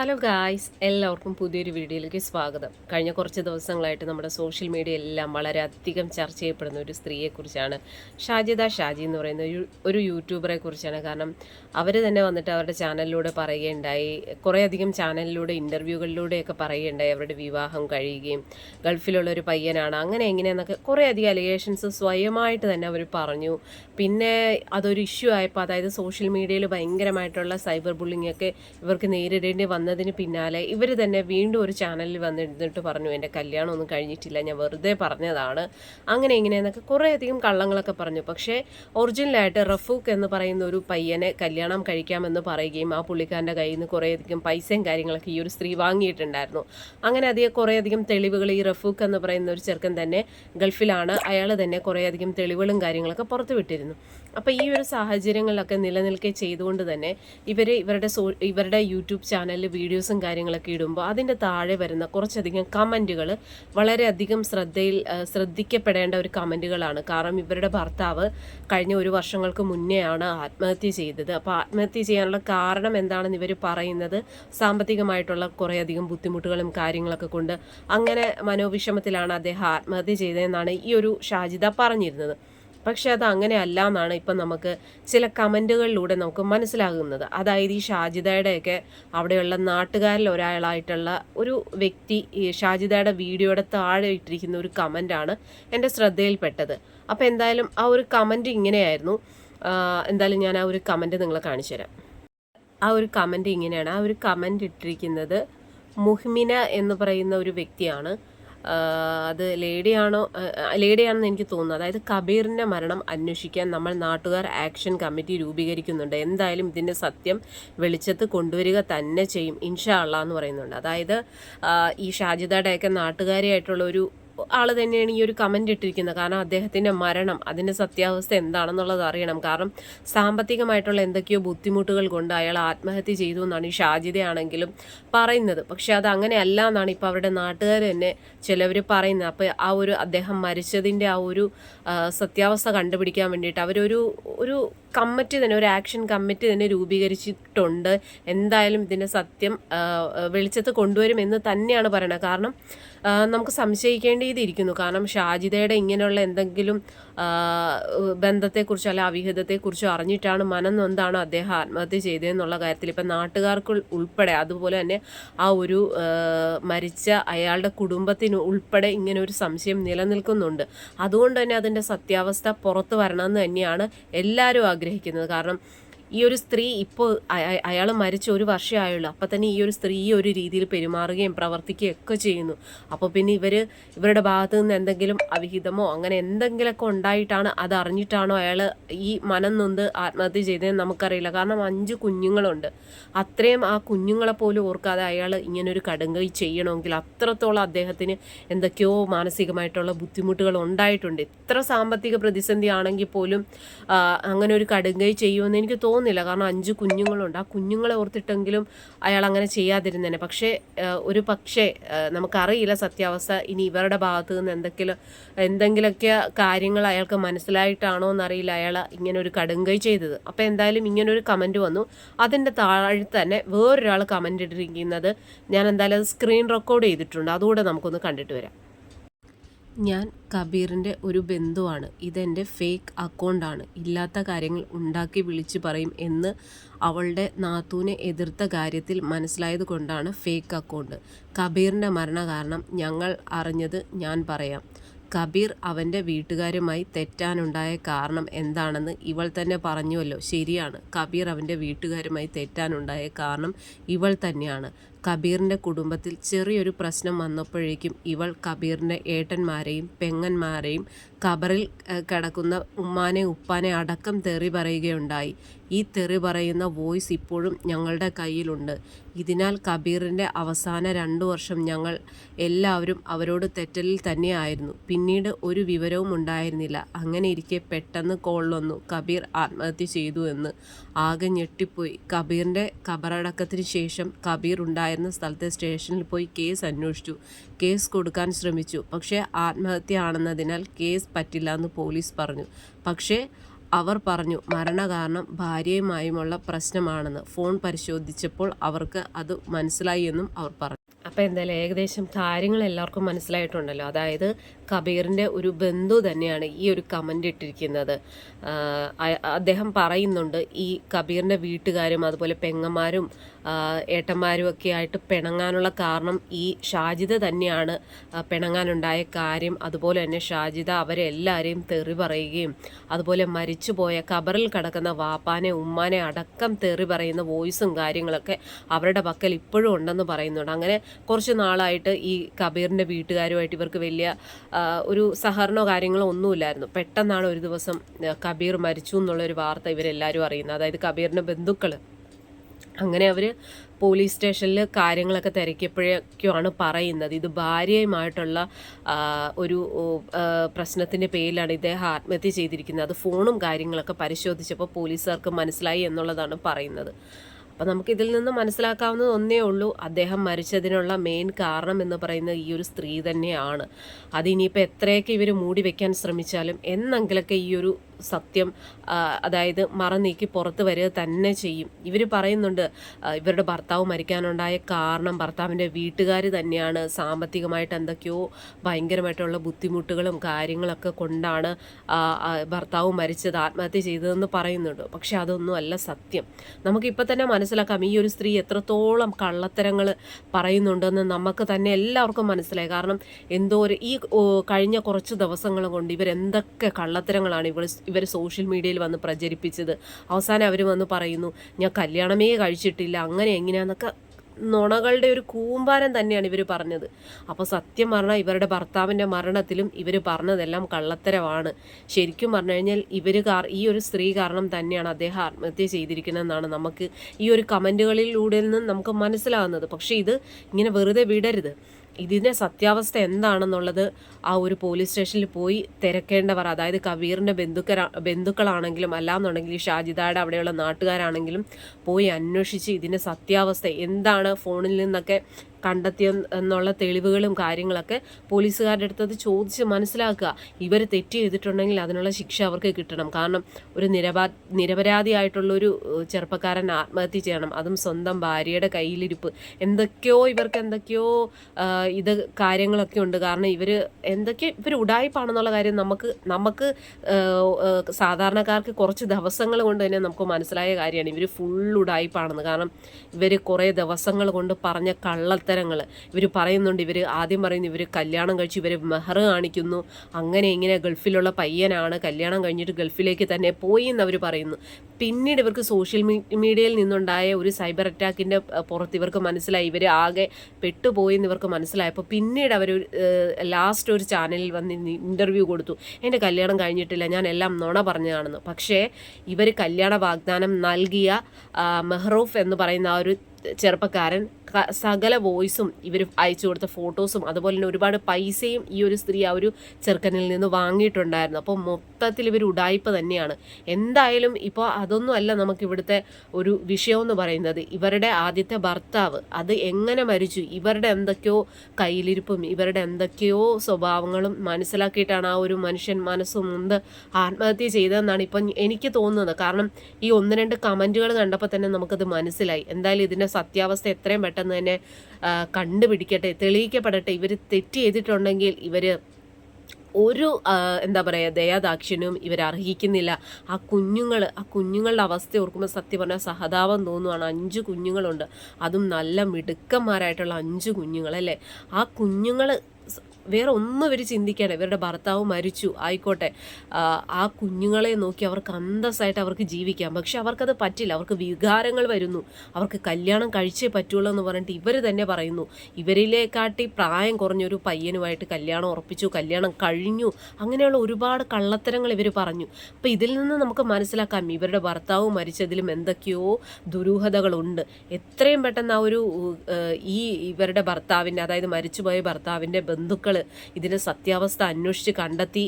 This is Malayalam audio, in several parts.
ഹലോ ഗായ്സ് എല്ലാവർക്കും പുതിയൊരു വീഡിയോയിലേക്ക് സ്വാഗതം. കഴിഞ്ഞ കുറച്ച് ദിവസങ്ങളായിട്ട് നമ്മുടെ സോഷ്യൽ മീഡിയ എല്ലാം വളരെ അധികം ചർച്ച ചെയ്യപ്പെടുന്ന ഒരു സ്ത്രീയെക്കുറിച്ചാണ് ഷാജിദ ഷാജി എന്ന് പറയുന്ന ഒരു യൂട്യൂബറെ കുറിച്ചാണ്. കാരണം അവർ തന്നെ വന്നിട്ട് അവരുടെ ചാനലിലൂടെ പറയുകയുണ്ടായി. കുറേയധികം ചാനലിലൂടെ ഇന്റർവ്യൂകളിലൂടെയൊക്കെ പറയുകയുണ്ടായി അവരുടെ വിവാഹം കഴിയുകയും ഗൾഫിലുള്ള ഒരു പയ്യനാണ്. അങ്ങനെ എങ്ങനെയെന്നൊക്കെ കുറേയധികം അലിഗേഷൻസ് സ്വയമായിട്ട് തന്നെ അവർ പറഞ്ഞു. പിന്നെ അതൊരു ഇഷ്യൂ ആയപ്പോൾ അതായത് സോഷ്യൽ മീഡിയയിൽ ഭയങ്കരമായിട്ടുള്ള സൈബർ ബുള്ളിങ്ങൊക്കെ ഇവർക്ക് നേരിടേണ്ടി വന്നതിന് പിന്നാലെ ഇവർ തന്നെ വീണ്ടും ഒരു ചാനലിൽ വന്നിരുന്നിട്ട് പറഞ്ഞു എന്റെ കല്യാണം ഒന്നും കഴിഞ്ഞിട്ടില്ല ഞാൻ വെറുതെ പറഞ്ഞതാണ്. അങ്ങനെ ഇങ്ങനെയെന്നൊക്കെ കുറേയധികം കള്ളങ്ങളൊക്കെ പറഞ്ഞു. പക്ഷേ ഒറിജിനലായിട്ട് റഫൂഖ് എന്ന് പറയുന്ന ഒരു പയ്യനെ കല്യാണം കഴിക്കാമെന്ന് പറയുകയും ആ പുള്ളിക്കാരന്റെ കയ്യിൽ നിന്ന് കുറേയധികം പൈസയും കാര്യങ്ങളൊക്കെ ഈ ഒരു സ്ത്രീ വാങ്ങിയിട്ടുണ്ടായിരുന്നു. അങ്ങനെ അധികം കുറേയധികം തെളിവുകൾ ഈ റഫൂഖ് എന്ന് പറയുന്ന ഒരു ചെറുക്കൻ തന്നെ ഗൾഫിലാണ്. അയാൾ തന്നെ കുറേയധികം തെളിവുകളും കാര്യങ്ങളൊക്കെ പുറത്തു വിട്ടിരുന്നു അപ്പോൾ ഈ ഒരു സാഹചര്യങ്ങളിലൊക്കെ നിലനിൽക്കെ ചെയ്തുകൊണ്ട് തന്നെ ഇവർ ഇവരുടെ സോ ഇവരുടെ യൂട്യൂബ് ചാനലിൽ വീഡിയോസും കാര്യങ്ങളൊക്കെ ഇടുമ്പോൾ അതിന്റെ താഴെ വരുന്ന കുറച്ചധികം കമന്റുകൾ വളരെയധികം ശ്രദ്ധയിൽ ശ്രദ്ധിക്കപ്പെടേണ്ട ഒരു കമന്റുകളാണ് കാരണം ഇവരുടെ ഭർത്താവ് കഴിഞ്ഞ ഒരു വർഷങ്ങൾക്ക് മുന്നെയാണ് ആത്മഹത്യ ചെയ്തത്. അപ്പോൾ ആത്മഹത്യ ചെയ്യാനുള്ള കാരണം എന്താണെന്ന് ഇവർ പറയുന്നത് സാമ്പത്തികമായിട്ടുള്ള കുറേയധികം ബുദ്ധിമുട്ടുകളും കാര്യങ്ങളൊക്കെ കൊണ്ട് അങ്ങനെ മനോവിഷമത്തിലാണ് അദ്ദേഹം ആത്മഹത്യ ചെയ്തതെന്നാണ് ഈ ഒരു ഷാജിദ പറഞ്ഞിരുന്നത്. പക്ഷെ അത് അങ്ങനെ അല്ല എന്നാണ് ഇപ്പം നമുക്ക് ചില കമന്റുകളിലൂടെ നമുക്ക് മനസ്സിലാകുന്നത്. അതായത് ഈ ഷാജിദയുടെയൊക്കെ അവിടെയുള്ള നാട്ടുകാരിൽ ഒരാളായിട്ടുള്ള ഒരു വ്യക്തി ഈ ഷാജിദയുടെ വീഡിയോയുടെ താഴെ ഇട്ടിരിക്കുന്ന ഒരു കമന്റാണ് എന്റെ ശ്രദ്ധയിൽപ്പെട്ടത്. അപ്പോൾ എന്തായാലും ആ ഒരു കമന്റ് ഇങ്ങനെയായിരുന്നു. എന്തായാലും ഞാൻ ആ ഒരു കമന്റ് നിങ്ങളെ കാണിച്ചു തരാം. ആ ഒരു കമന്റ് ഇങ്ങനെയാണ്. ആ ഒരു കമന്റ് ഇട്ടിരിക്കുന്നത് മുഹ്മിന എന്ന് പറയുന്ന ഒരു വ്യക്തിയാണ്. അത് ലേഡിയാണോ ലേഡിയാണെന്ന് എനിക്ക് തോന്നുന്നു. അതായത് കബീറിന്റെ മരണം അന്വേഷിക്കാൻ നമ്മൾ നാട്ടുകാർ ആക്ഷൻ കമ്മിറ്റി രൂപീകരിക്കുന്നുണ്ട്. എന്തായാലും ഇതിന്റെ സത്യം വെളിച്ചത്ത് കൊണ്ടുവരിക തന്നെ ചെയ്യും. ഇൻഷാ അള്ളാന്ന് പറയുന്നുണ്ട്. അതായത് ഈ ഷാജിദയുടെയൊക്കെ നാട്ടുകാരിയായിട്ടുള്ള ഒരു ആൾ തന്നെയാണ് ഈ ഒരു കമന്റ് ഇട്ടിരിക്കുന്നത്. കാരണം അദ്ദേഹത്തിന്റെ മരണം അതിന്റെ സത്യാവസ്ഥ എന്താണെന്നുള്ളത് അറിയണം. കാരണം സാമ്പത്തികമായിട്ടുള്ള എന്തൊക്കെയോ ബുദ്ധിമുട്ടുകൾ കൊണ്ട് അയാൾ ആത്മഹത്യ ചെയ്തു എന്നാണ് ഈ ഷാജിതയാണെങ്കിലും പറയുന്നത്. പക്ഷെ അത് അങ്ങനെ അല്ല എന്നാണ് ഇപ്പോൾ അവരുടെ നാട്ടുകാർ തന്നെ ചിലവർ പറയുന്നത്. അപ്പോൾ ആ ഒരു അദ്ദേഹം മരിച്ചതിന്റെ ആ ഒരു സത്യാവസ്ഥ കണ്ടുപിടിക്കാൻ വേണ്ടിയിട്ട് അവരൊരു ഒരു കമ്മിറ്റി തന്നെ ഒരു ആക്ഷൻ കമ്മിറ്റി തന്നെ രൂപീകരിച്ചിട്ടുണ്ട്. എന്തായാലും ഇതിന്റെ സത്യം വെളിച്ചത്ത് കൊണ്ടുവരുമെന്ന് തന്നെയാണ് പറയുന്നത്. കാരണം നമുക്ക് നമുക്ക് സംശയിക്കേണ്ടിയിരിക്കുന്നു കാരണം ഷാജിതയുടെ ഇങ്ങനെയുള്ള എന്തെങ്കിലും ബന്ധത്തെക്കുറിച്ചോ അല്ല അവിഹിതത്തെക്കുറിച്ചോ അറിഞ്ഞിട്ടാണ് മനം നൊന്താണ് അദ്ദേഹം ആത്മഹത്യ ചെയ്തതെന്നുള്ള കാര്യത്തിൽ ഇപ്പം നാട്ടുകാർക്ക് ഉൾപ്പെടെ അതുപോലെ തന്നെ ആ ഒരു മരിച്ച അയാളുടെ കുടുംബത്തിന് ഉൾപ്പെടെ ഇങ്ങനെ ഒരു സംശയം നിലനിൽക്കുന്നുണ്ട്. അതുകൊണ്ട് തന്നെ അതിന്റെ സത്യാവസ്ഥ പുറത്തു വരണമെന്ന് തന്നെയാണ് എല്ലാവരും ആഗ്രഹിക്കുന്നത്. കാരണം ഈ ഒരു സ്ത്രീ ഇപ്പോൾ അയാൾ മരിച്ച ഒരു വർഷമായുള്ളൂ. അപ്പം തന്നെ ഈ ഒരു സ്ത്രീ ഈ ഒരു രീതിയിൽ പെരുമാറുകയും പ്രവർത്തിക്കുകയും ഒക്കെ ചെയ്യുന്നു. അപ്പോൾ പിന്നെ ഇവർ ഇവരുടെ ഭാഗത്തു നിന്ന് എന്തെങ്കിലും അവിഹിതമോ അങ്ങനെ എന്തെങ്കിലുമൊക്കെ ഉണ്ടായിട്ടാണ് അത് അറിഞ്ഞിട്ടാണോ അയാൾ ഈ മനം നൊന്ത് ആത്മഹത്യ ചെയ്തതെന്ന് നമുക്കറിയില്ല. കാരണം അഞ്ച് കുഞ്ഞുങ്ങളുണ്ട്. അത്രയും ആ കുഞ്ഞുങ്ങളെ പോലും ഓർക്കാതെ അയാൾ ഇങ്ങനൊരു കടുങ്കൈ ചെയ്യണമെങ്കിൽ അത്രത്തോളം അദ്ദേഹത്തിന് എന്തൊക്കെയോ മാനസികമായിട്ടുള്ള ബുദ്ധിമുട്ടുകൾ ഉണ്ടായിട്ടുണ്ട്. ഇത്ര സാമ്പത്തിക പ്രതിസന്ധി ആണെങ്കിൽ പോലും അങ്ങനെ ഒരു കടുങ്കൈ ചെയ്യുമെന്ന് എനിക്ക് തോന്നുന്നില്ല. കാരണം അഞ്ച് കുഞ്ഞുങ്ങളുണ്ട്. ആ കുഞ്ഞുങ്ങളെ ഓർത്തിട്ടെങ്കിലും അയാൾ അങ്ങനെ ചെയ്യാതിരുന്നേനെ. പക്ഷേ ഒരു പക്ഷേ നമുക്കറിയില്ല സത്യാവസ്ഥ ഇനി ഇവരുടെ ഭാഗത്തു നിന്ന് എന്തെങ്കിലും എന്തെങ്കിലുമൊക്കെ കാര്യങ്ങൾ അയാൾക്ക് മനസ്സിലായിട്ടാണോ എന്നറിയില്ല അയാൾ ഇങ്ങനെ ഒരു കടുങ്കൈ ചെയ്തത്. അപ്പോൾ എന്തായാലും ഇങ്ങനെ ഒരു കമന്റ് വന്നു. അതിന്റെ താഴെ തന്നെ വേറൊരാൾ കമന്റ് ഇട്ടിരിക്കുന്നത് ഞാൻ എന്തായാലും സ്ക്രീൻ റെക്കോർഡ് ചെയ്തിട്ടുണ്ട്. അതുകൂടെ നമുക്കൊന്ന് കണ്ടിട്ട് വരാം. ഞാൻ കബീറിന്റെ ഒരു ബന്ധുവാണ്. ഇതെന്റെ ഫേക്ക് അക്കൗണ്ടാണ്. ഇല്ലാത്ത കാര്യങ്ങൾ ഉണ്ടാക്കി വിളിച്ചു പറയും എന്ന് അവളുടെ നാത്തൂനെ എതിർത്ത കാര്യത്തിൽ മനസ്സിലായത് കൊണ്ടാണ് ഫേക്ക് അക്കൗണ്ട്. കബീറിന്റെ മരണ കാരണം ഞങ്ങൾ അറിഞ്ഞത് ഞാൻ പറയാം. കബീർ അവന്റെ വീട്ടുകാരുമായി തെറ്റാനുണ്ടായ കാരണം എന്താണെന്ന് ഇവൾ തന്നെ പറഞ്ഞുവല്ലോ. ശരിയാണ്. കബീർ അവന്റെ വീട്ടുകാരുമായി തെറ്റാനുണ്ടായ കാരണം ഇവൾ തന്നെയാണ്. കബീറിന്റെ കുടുംബത്തിൽ ചെറിയൊരു പ്രശ്നം വന്നപ്പോഴേക്കും ഇവൾ കബീറിന്റെ ഏട്ടന്മാരെയും പെങ്ങന്മാരെയും കബറിൽ കിടക്കുന്ന ഉമ്മാനെ ഉപ്പാനെ അടക്കം തെറി പറയുകയുണ്ടായി. ഈ തെറി പറയുന്ന വോയിസ് ഇപ്പോഴും ഞങ്ങളുടെ കയ്യിലുണ്ട്. ഇതിനാൽ കബീറിന്റെ അവസാന രണ്ടു വർഷം ഞങ്ങൾ എല്ലാവരും അവരോട് തെറ്റലിൽ തന്നെയായിരുന്നു. പിന്നീട് ഒരു വിവരവും ഉണ്ടായിരുന്നില്ല. അങ്ങനെ ഇരിക്കെ പെട്ടെന്ന് കോൾ വന്നു. കബീർ ആത്മഹത്യ ചെയ്തു എന്ന്. ആകെ ഞെട്ടിപ്പോയി. കബീറിന്റെ കബറടക്കത്തിന് ശേഷം കബീർ ഉണ്ടായിരുന്ന സ്ഥലത്തെ സ്റ്റേഷനിൽ പോയി കേസ് അന്വേഷിച്ചു. കേസ് കൊടുക്കാൻ ശ്രമിച്ചു. പക്ഷേ ആത്മഹത്യ ആണെന്നതിനാൽ കേസ് പറ്റില്ല എന്ന് പോലീസ് പറഞ്ഞു. പക്ഷേ അവർ പറഞ്ഞു മരണകാരണം ഭാര്യയുമായുമുള്ള പ്രശ്നമാണെന്ന്. ഫോൺ പരിശോധിച്ചപ്പോൾ അവർക്ക് അത് മനസ്സിലായി എന്നും അവർ പറഞ്ഞു. അപ്പോൾ എന്തായാലും ഏകദേശം കാര്യങ്ങൾ എല്ലാവർക്കും മനസ്സിലായിട്ടുണ്ടല്ലോ. അതായത് കബീറിന്റെ ഒരു ബന്ധു തന്നെയാണ് ഈ ഒരു കമന്റ് ഇട്ടിരിക്കുന്നത്. അദ്ദേഹം പറയുന്നുണ്ട് ഈ കബീറിന്റെ വീട്ടുകാരും അതുപോലെ പെങ്ങന്മാരും ഏട്ടന്മാരും ഒക്കെ ആയിട്ട് പിണങ്ങാനുള്ള കാരണം ഈ ഷാജിദ തന്നെയാണ്. പിണങ്ങാനുണ്ടായ കാര്യം അതുപോലെ തന്നെ ഷാജിദ അവരെ എല്ലാവരെയും തെറി പറയുകയും അതുപോലെ മരിച്ചുപോയ കബറിൽ കിടക്കുന്ന വാപ്പാനെ ഉമ്മാനെ അടക്കം തെറി പറയുന്ന വോയിസും കാര്യങ്ങളൊക്കെ അവരുടെ പക്കൽ ഇപ്പോഴും ഉണ്ടെന്ന് പറയുന്നുണ്ട്. അങ്ങനെ കുറച്ച് നാളായിട്ട് ഈ കബീറിന്റെ വീട്ടുകാരുമായിട്ട് ഇവർക്ക് വലിയ ഒരു സഹകരണമോ കാര്യങ്ങളോ ഒന്നുമില്ലായിരുന്നു. പെട്ടെന്നാണ് ഒരു ദിവസം കബീർ മരിച്ചു എന്നുള്ളൊരു വാർത്ത ഇവരെല്ലാവരും അറിയുന്നത്. അതായത് കബീറിന്റെ ബന്ധുക്കൾ അങ്ങനെ അവർ പോലീസ് സ്റ്റേഷനിൽ കാര്യങ്ങളൊക്കെ തിരക്കിയപ്പോഴേക്കുമാണ് പറയുന്നത്. ഇത് ഭാര്യയുമായിട്ടുള്ള ഒരു പ്രശ്നത്തിന്റെ പേരിലാണ് ഇദ്ദേഹം ആത്മഹത്യ ചെയ്തിരിക്കുന്നത്. അത് ഫോണും കാര്യങ്ങളൊക്കെ പരിശോധിച്ചപ്പോൾ പോലീസുകാർക്ക് മനസ്സിലായി എന്നുള്ളതാണ് പറയുന്നത്. അപ്പോൾ നമുക്ക് ഇതിൽ നിന്ന് മനസ്സിലാക്കാവുന്നത് ഒന്നേ ഉള്ളൂ. അദ്ദേഹം മരിച്ചതിനുള്ള മെയിൻ കാരണം എന്ന് പറയുന്നത് ഈ ഒരു സ്ത്രീ തന്നെയാണ്. അതിനിയിപ്പോൾ എത്രയൊക്കെ ഇവർ മൂടി വയ്ക്കാൻ ശ്രമിച്ചാലും എന്നെങ്കിലൊക്കെ ഈ ഒരു സത്യം അതായത് മറനീക്കി പുറത്ത് വരിക തന്നെ ചെയ്യും. ഇവർ പറയുന്നുണ്ട് ഇവരുടെ ഭർത്താവ് മരിക്കാനുണ്ടായ കാരണം ഭർത്താവിന്റെ വീട്ടുകാർ തന്നെയാണ്. സാമ്പത്തികമായിട്ട് എന്തൊക്കെയോ ഭയങ്കരമായിട്ടുള്ള ബുദ്ധിമുട്ടുകളും കാര്യങ്ങളൊക്കെ കൊണ്ടാണ് ഭർത്താവ് മരിച്ചത് ആത്മഹത്യ ചെയ്തതെന്ന് പറയുന്നുണ്ട്. പക്ഷെ അതൊന്നും അല്ല സത്യം. നമുക്കിപ്പോൾ തന്നെ മനസ്സിലാക്കാം ഈ ഒരു സ്ത്രീ എത്രത്തോളം കള്ളത്തരങ്ങൾ പറയുന്നുണ്ടെന്ന് നമുക്ക് തന്നെ എല്ലാവർക്കും മനസ്സിലായി. കാരണം എന്തോ ഒരു ഈ കഴിഞ്ഞ കുറച്ച് ദിവസങ്ങൾ കൊണ്ട് ഇവരെന്തൊക്കെ കള്ളത്തരങ്ങളാണ് ഇവർ ഇവർ സോഷ്യൽ മീഡിയയിൽ വന്ന് പ്രചരിപ്പിച്ചത്. അവസാനം അവർ വന്ന് പറയുന്നു ഞാൻ കല്യാണമേ കഴിച്ചിട്ടില്ല അങ്ങനെ എങ്ങനെയാന്നൊക്കെ നുണകളുടെ ഒരു കൂമ്പാരം തന്നെയാണ് ഇവർ പറഞ്ഞത്. അപ്പോൾ സത്യം പറഞ്ഞാൽ ഇവരുടെ ഭർത്താവിന്റെ മരണത്തിലും ഇവർ പറഞ്ഞതെല്ലാം കള്ളത്തരമാണ്. ശരിക്കും പറഞ്ഞു കഴിഞ്ഞാൽ ഇവർ ഈ ഒരു സ്ത്രീ കാരണം തന്നെയാണ് അദ്ദേഹം ആത്മഹത്യ ചെയ്തിരിക്കുന്നതെന്നാണ് നമുക്ക് ഈ ഒരു കമന്റുകളിലൂടെ നിന്ന് നമുക്ക് മനസ്സിലാകുന്നത് പക്ഷേ ഇത് ഇങ്ങനെ വെറുതെ വിടരുത്. ഇതിന്റെ സത്യാവസ്ഥ എന്താണെന്നുള്ളത് ആ ഒരു പോലീസ് സ്റ്റേഷനിൽ പോയി തിരക്കേണ്ടവർ അതായത് കബീറിന്റെ ബന്ധുക്കരാ ബന്ധുക്കളാണെങ്കിലും അല്ലാന്നുണ്ടെങ്കിൽ ഷാജിദയുടെ അവിടെയുള്ള നാട്ടുകാരാണെങ്കിലും പോയി അന്വേഷിച്ച് ഇതിന്റെ സത്യാവസ്ഥ എന്താണ് ഫോണിൽ നിന്നൊക്കെ കണ്ടെത്തിയ എന്നുള്ള തെളിവുകളും കാര്യങ്ങളൊക്കെ പോലീസുകാരുടെ അടുത്തത് ചോദിച്ച് മനസ്സിലാക്കുക. ഇവർ തെറ്റ് ചെയ്തിട്ടുണ്ടെങ്കിൽ അതിനുള്ള ശിക്ഷ അവർക്ക് കിട്ടണം. കാരണം ഒരു നിരപാ നിരപരാധിയായിട്ടുള്ളൊരു ചെറുപ്പക്കാരൻ ആത്മഹത്യ ചെയ്യണം. അതും സ്വന്തം ഭാര്യയുടെ കയ്യിലിരിപ്പ്. എന്തൊക്കെയോ ഇവർക്ക് എന്തൊക്കെയോ ഇത് കാര്യങ്ങളൊക്കെ ഉണ്ട്. കാരണം ഇവർ എന്തൊക്കെ ഇവർ ഉടായ്പാണെന്നുള്ള കാര്യം നമുക്ക് നമുക്ക് സാധാരണക്കാർക്ക് കുറച്ച് ദിവസങ്ങൾ കൊണ്ട് തന്നെ നമുക്ക് മനസ്സിലായ കാര്യമാണ്. ഇവർ ഫുൾ ഉടായ്പാണെന്ന് കാരണം ഇവർ കുറേ ദിവസങ്ങൾ കൊണ്ട് പറഞ്ഞ കള്ളത്തരങ്ങൾ ഇവർ പറയുന്നുണ്ട് ഇവർ ആദ്യം പറയുന്നു ഇവർ കല്യാണം കഴിച്ച് ഇവർ മെഹർ കാണിക്കുന്നു. അങ്ങനെ ഇങ്ങനെ ഗൾഫിലുള്ള പയ്യനാണ് കല്യാണം കഴിഞ്ഞിട്ട് ഗൾഫിലേക്ക് തന്നെ പോയി എന്ന് അവർ പറയുന്നു. പിന്നീട് ഇവർക്ക് സോഷ്യൽ മീഡിയയിൽ നിന്നുണ്ടായ ഒരു സൈബർ അറ്റാക്കിന്റെ പുറത്ത് ഇവർക്ക് മനസ്സിലായി. ഇവർ ആകെ പെട്ടുപോയി എന്ന് ഇവർക്ക് മനസ്സിലായപ്പോൾ പിന്നീട് അവർ ലാസ്റ്റ് ഒരു ചാനലിൽ വന്ന് ഇന്റർവ്യൂ കൊടുത്തു. എന്റെ കല്യാണം കഴിഞ്ഞിട്ടില്ല ഞാൻ എല്ലാം നുണ പറഞ്ഞതാണെന്ന്. പക്ഷേ ഇവർ കല്യാണ വാഗ്ദാനം നൽകിയ മെഹ്റൂഫ് എന്ന് പറയുന്ന ആ ഒരു ചെറുപ്പക്കാരൻ സകല വോയിസും ഇവർ അയച്ചു കൊടുത്ത ഫോട്ടോസും അതുപോലെ തന്നെ ഒരുപാട് പൈസയും ഈ ഒരു സ്ത്രീ ആ ഒരു ചെറുക്കനിൽ നിന്ന് വാങ്ങിയിട്ടുണ്ടായിരുന്നു. അപ്പോൾ മൊത്തത്തിൽ ഇവർ ഉടായ്പ തന്നെയാണ്. എന്തായാലും ഇപ്പോൾ അതൊന്നും അല്ല നമുക്ക് ഒരു വിഷയമെന്ന് പറയുന്നത്. ഇവരുടെ ആദ്യത്തെ ഭർത്താവ് അത് എങ്ങനെ മരിച്ചു? ഇവരുടെ എന്തൊക്കെയോ കയ്യിലിരിപ്പും ഇവരുടെ എന്തൊക്കെയോ സ്വഭാവങ്ങളും മനസ്സിലാക്കിയിട്ടാണ് ആ ഒരു മനുഷ്യൻ മനസ്സും മുന്ത് ആത്മഹത്യ ചെയ്തതെന്നാണ് ഇപ്പം എനിക്ക് തോന്നുന്നത്. കാരണം ഈ ഒന്ന് രണ്ട് കമന്റുകൾ കണ്ടപ്പോൾ തന്നെ നമുക്കത് മനസ്സിലായി. എന്തായാലും ഇതിന്റെ സത്യാവസ്ഥ എത്രയും പെട്ടെന്ന് തന്നെ കണ്ടുപിടിക്കട്ടെ തെളിയിക്കപ്പെടട്ടെ. ഇവർ തെറ്റ് ചെയ്തിട്ടുണ്ടെങ്കിൽ ഇവർ ഒരു എന്താ പറയുക ദയാദാക്ഷിണ്യവും ഇവരർഹിക്കുന്നില്ല ആ കുഞ്ഞുങ്ങൾ ആ കുഞ്ഞുങ്ങളുടെ അവസ്ഥ ഓർക്കുമ്പോൾ സത്യം പറഞ്ഞാൽ സഹതാപം തോന്നുവാണ്. അഞ്ച് കുഞ്ഞുങ്ങളുണ്ട്. അതും നല്ല മിടുക്കന്മാരായിട്ടുള്ള അഞ്ച് കുഞ്ഞുങ്ങൾ അല്ലേ ആ കുഞ്ഞുങ്ങൾ വേറെ ഒന്നും ഇവർ ചിന്തിക്കണം ഇവരുടെ ഭർത്താവ് മരിച്ചു. ആയിക്കോട്ടെ. ആ, കുഞ്ഞുങ്ങളെ നോക്കി അവർക്ക് അന്തസ്സായിട്ട് അവർക്ക് ജീവിക്കാം. പക്ഷെ അവർക്കത് പറ്റില്ല. അവർക്ക് വികാരങ്ങൾ വരുന്നു. അവർക്ക് കല്യാണം കഴിച്ചേ പറ്റുള്ളൂ എന്ന് പറഞ്ഞിട്ട് ഇവർ തന്നെ പറയുന്നു. ഇവരിലേക്കാട്ടി പ്രായം കുറഞ്ഞൊരു പയ്യനുമായിട്ട് കല്യാണം ഉറപ്പിച്ചു കല്യാണം കഴിഞ്ഞു. അങ്ങനെയുള്ള ഒരുപാട് കള്ളത്തരങ്ങൾ ഇവർ പറഞ്ഞു. അപ്പോൾ ഇതിൽ നിന്ന് നമുക്ക് മനസ്സിലാക്കാം ഇവരുടെ ഭർത്താവ് മരിച്ചതിലും എന്തൊക്കെയോ ദുരൂഹതകളുണ്ട്. എത്രയും പെട്ടെന്ന് ആ ഒരു ഈ ഇവരുടെ ഭർത്താവിന്റെ അതായത് മരിച്ചുപോയ ഭർത്താവിന്റെ ബന്ധുക്കൾ ഇതിന്റെ സത്യാവസ്ഥ അന്വേഷിച്ച് കണ്ടെത്തി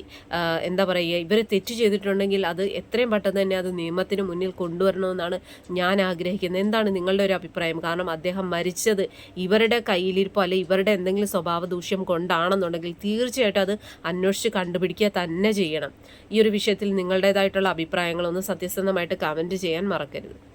എന്താ പറയുക ഇവർ തെറ്റ് ചെയ്തിട്ടുണ്ടെങ്കിൽ അത് എത്രയും പെട്ടെന്ന് തന്നെ അത് നിയമത്തിന് മുന്നിൽ കൊണ്ടുവരണമെന്നാണ് ഞാൻ ആഗ്രഹിക്കുന്നത്. എന്താണ് നിങ്ങളുടെ ഒരു അഭിപ്രായം? കാരണം അദ്ദേഹം മരിച്ചത് ഇവരുടെ കയ്യിലിരിപ്പോ അല്ലെ ഇവരുടെ എന്തെങ്കിലും സ്വഭാവ ദൂഷ്യം കൊണ്ടാണെന്നുണ്ടെങ്കിൽ തീർച്ചയായിട്ടും അത് അന്വേഷിച്ച് കണ്ടുപിടിക്കുക തന്നെ ചെയ്യണം. ഈ ഒരു വിഷയത്തിൽ നിങ്ങളുടേതായിട്ടുള്ള അഭിപ്രായങ്ങളൊന്ന് സത്യസന്ധമായിട്ട് കമന്റ് ചെയ്യാൻ മറക്കരുത്.